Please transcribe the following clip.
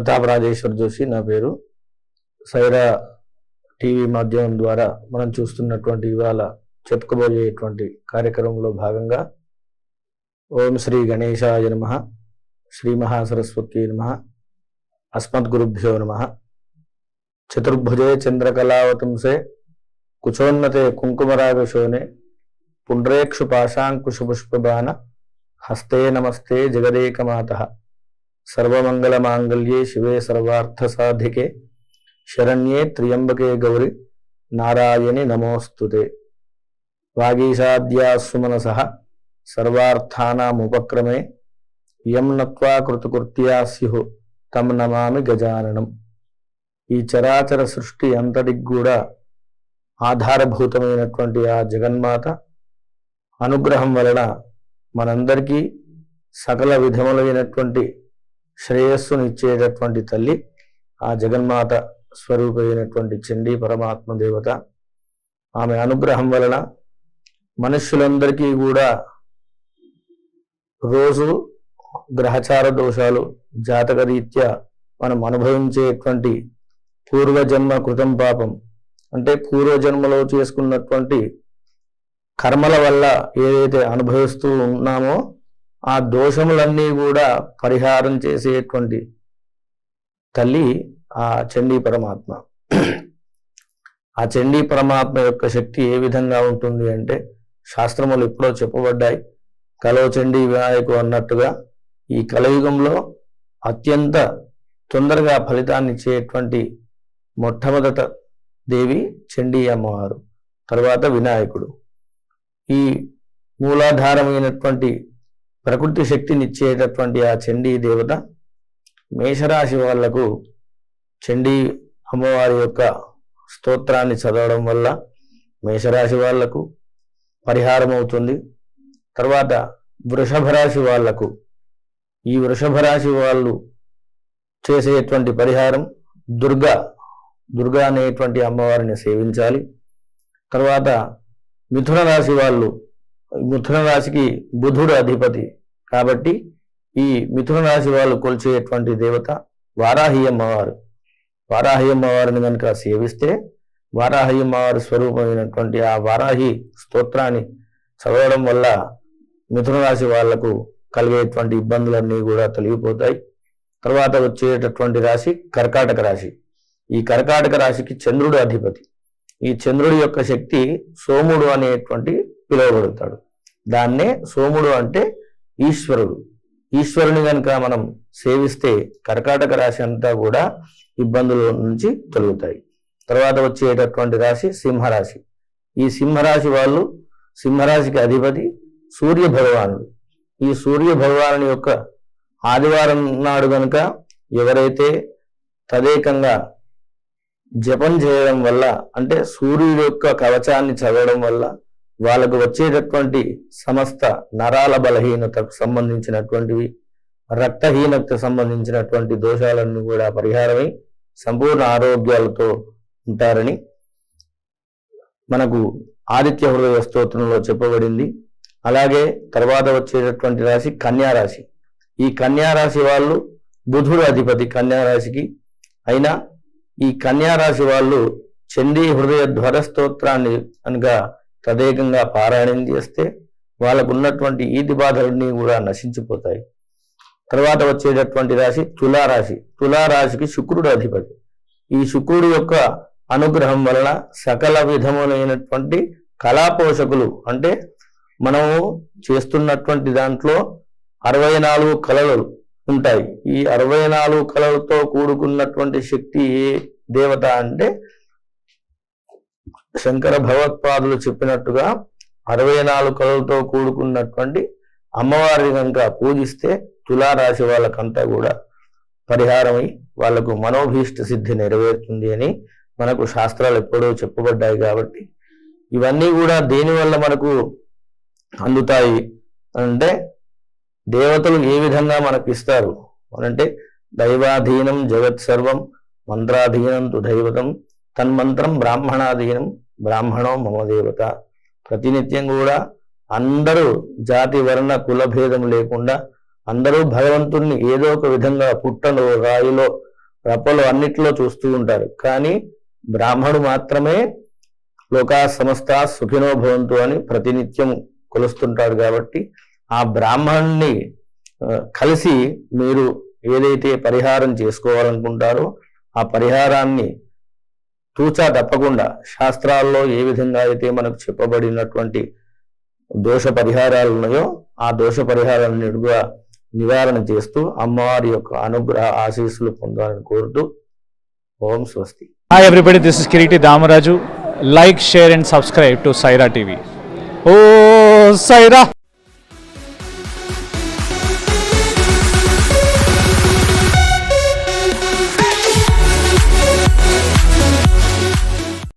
ప్రతాప్ రాజేశ్వర్ జోషి నా పేరు. సైరా టీవీ మాధ్యమం ద్వారా మనం చూస్తున్నటువంటి ఇవాళ చెప్పుకోబోయేటువంటి కార్యక్రమంలో భాగంగా ఓం శ్రీ గణేశాయ నమ శ్రీ మహాసరస్వతి నమ అస్మద్గురుభ్యో నమ. చతుర్భుజే చంద్రకళావతంసే కుచోన్నతే కుంకుమరాగశోనే పుండ్రేక్షు పాశాంకుశపుష్పబాణ హస్తే నమస్తే జగదేకమాత. సర్వమంగళమాంగళ్యే శివే సర్వార్థసాధికే. శరణ్యే త్ర్యంబకే గౌరి. నారాయణి నమోస్తుతే. వాగీషాద్యాసుమనస సర్వార్థానాముపక్రమే. యం నత్వా కృతకృత్యా స్యు తం నమామి గజాననం. ఈ చరాచర సృష్టి అంతటికి కూడా ఆధారభూతమైనటువంటి ఆ జగన్మాత అనుగ్రహం వలన మనందరికీ సకల విధములైనటువంటి శ్రేయస్సును ఇచ్చేటటువంటి తల్లి ఆ జగన్మాత స్వరూపమైనటువంటి చండీ పరమాత్మ దేవత ఆమె అనుగ్రహం వలన మనుష్యులందరికీ కూడా రోజు గ్రహచార దోషాలు జాతకరీత్యా మనం అనుభవించేటువంటి పూర్వజన్మ కృతం పాపం. అంటే పూర్వజన్మలో చేసుకున్నటువంటి కర్మల వల్ల ఏదైతే అనుభవిస్తూ ఉన్నామో ఆ దోషములన్నీ కూడా పరిహారం చేసేటువంటి తల్లి ఆ చండీ పరమాత్మ. ఆ చండీ పరమాత్మ యొక్క శక్తి ఏ విధంగా ఉంటుంది అంటే శాస్త్రములు ఎప్పుడో చెప్పబడ్డాయి. కలో చండీ వినాయకు అన్నట్టుగా ఈ కలయుగంలో అత్యంత తొందరగా ఫలితాన్ని ఇచ్చేటువంటి మొట్టమొదట దేవి చండీ అమ్మవారు తర్వాత వినాయకుడు. ఈ మూలాధారమైనటువంటి ప్రకృతి శక్తిని ఇచ్చేటటువంటి ఆ చండీ దేవత మేషరాశి వాళ్ళకు చండీ అమ్మవారి యొక్క స్తోత్రాన్ని చదవడం వల్ల మేషరాశి వాళ్ళకు పరిహారం అవుతుంది. తర్వాత వృషభ రాశి వాళ్ళకు ఈ వృషభ రాశి వాళ్ళు చేసేటువంటి పరిహారం దుర్గా దుర్గా అనేటువంటి అమ్మవారిని సేవించాలి. తర్వాత మిథున రాశి వాళ్ళు మిథున రాశికి బుధుడు అధిపతి. కాబట్టి ఈ మిథున రాశి వాళ్ళు కొలిచేటువంటి దేవత వారాహి అమ్మవారు. వారాహి అమ్మవారిని కనుక సేవిస్తే వారాహి అమ్మవారి స్వరూపమైనటువంటి ఆ వారాహి స్తోత్రాన్ని చదవడం వల్ల మిథున రాశి వాళ్ళకు కలిగేటువంటి ఇబ్బందులన్నీ కూడా తొలగిపోతాయి. తర్వాత వచ్చేటటువంటి రాశి కర్కాటక రాశి. ఈ కర్కాటక రాశికి చంద్రుడు అధిపతి. ఈ చంద్రుడి యొక్క శక్తి సోముడు అనేటువంటి పిలువబడతాడు. దాన్నే సోముడు అంటే ఈశ్వరుడు. ఈశ్వరుని కనుక మనం సేవిస్తే కర్కాటక రాశి అంతా కూడా ఇబ్బందుల నుంచి తొలుగుతాయి. తర్వాత వచ్చేటటువంటి రాశి సింహరాశి. ఈ సింహరాశి వాళ్ళు సింహరాశికి అధిపతి సూర్య భగవానుడు. ఈ సూర్య భగవాను యొక్క ఆదివారం నాడు కనుక ఎవరైతే తదేకంగా జపం చేయడం వల్ల అంటే సూర్యుడి యొక్క కవచాన్ని చదవడం వల్ల వాళ్ళకు వచ్చేటటువంటి సమస్త నరాల బలహీనతకు సంబంధించినటువంటివి రక్తహీనతకు సంబంధించినటువంటి దోషాలన్నీ కూడా పరిహారమై సంపూర్ణ ఆరోగ్యాలతో ఉంటారని మనకు ఆదిత్య హృదయ స్తోత్రంలో చెప్పబడింది. అలాగే తర్వాత వచ్చేటటువంటి రాశి కన్యారాశి ఈ కన్యారాశి వాళ్ళు బుధుడు అధిపతి కన్యారాశికి అయినా ఈ కన్యారాశి వాళ్ళు చండీ హృదయ ధ్వర స్తోత్రాన్ని అనగా తదేకంగా పారాయణం చేస్తే వాళ్ళకు ఉన్నటువంటి ఈతి బాధలన్నీ కూడా నశించిపోతాయి. తర్వాత వచ్చేటటువంటి రాశి తులారాశి. తులారాశికి శుక్రుడు అధిపతి. ఈ శుక్రుడు యొక్క అనుగ్రహం వలన సకల విధములైనటువంటి కళాపోషకులు అంటే మనము చేస్తున్నటువంటి దాంట్లో అరవై నాలుగు కళలు ఉంటాయి. ఈ అరవై నాలుగు కళలతో కూడుకున్నటువంటి శక్తి ఏ దేవత అంటే శంకర భగవత్పాదులు చెప్పినట్టుగా అరవై నాలుగు కళలతో కూడుకున్నటువంటి అమ్మవారిని కనుక పూజిస్తే తులారాశి వాళ్ళకంతా కూడా పరిహారమై వాళ్ళకు మనోభీష్ట సిద్ధి నెరవేరుతుంది అని మనకు శాస్త్రాలు ఎప్పుడో చెప్పబడ్డాయి కాబట్టి ఇవన్నీ కూడా దేనివల్ల మనకు అందుతాయి అంటే దేవతలు ఏ విధంగా మనకు ఇస్తారు అనంటే దైవాధీనం జగత్ సర్వం మంత్రాధీనం తు దైవతం తన్మంత్రం బ్రాహ్మణాధీనం బ్రాహ్మణో మమదేవత. ప్రతినిత్యం కూడా అందరూ జాతి వర్ణ కుల భేదం లేకుండా అందరూ భగవంతుణ్ణి ఏదో ఒక విధంగా పుట్టలో రాయిలో రప్పలు అన్నిట్లో చూస్తూ ఉంటారు. కానీ బ్రాహ్మడు మాత్రమే లోకా సమస్త సుఖినో భవంతు అని ప్రతినిత్యం కొలుస్తుంటాడు కాబట్టి ఆ బ్రాహ్మణుణ్ణి కలిసి మీరు ఏదైతే పరిహారం చేసుకోవాలనుకుంటారో ఆ పరిహారాన్ని తూచా తప్పకుండా శాస్త్రాల్లో ఏ విధంగా అయితే మనకు చెప్పబడినటువంటి దోష పరిహారాలు ఉన్నాయో ఆ దోష పరిహారాలను కూడా నివారణ చేస్తూ అమ్మవారి యొక్క అనుగ్రహ ఆశీస్సులు పొందాలని కోరుతూ ఓం స్వస్తి. Hi everybody this is Kireeti Damaraju like share and subscribe to Saira TV oh Sye Raa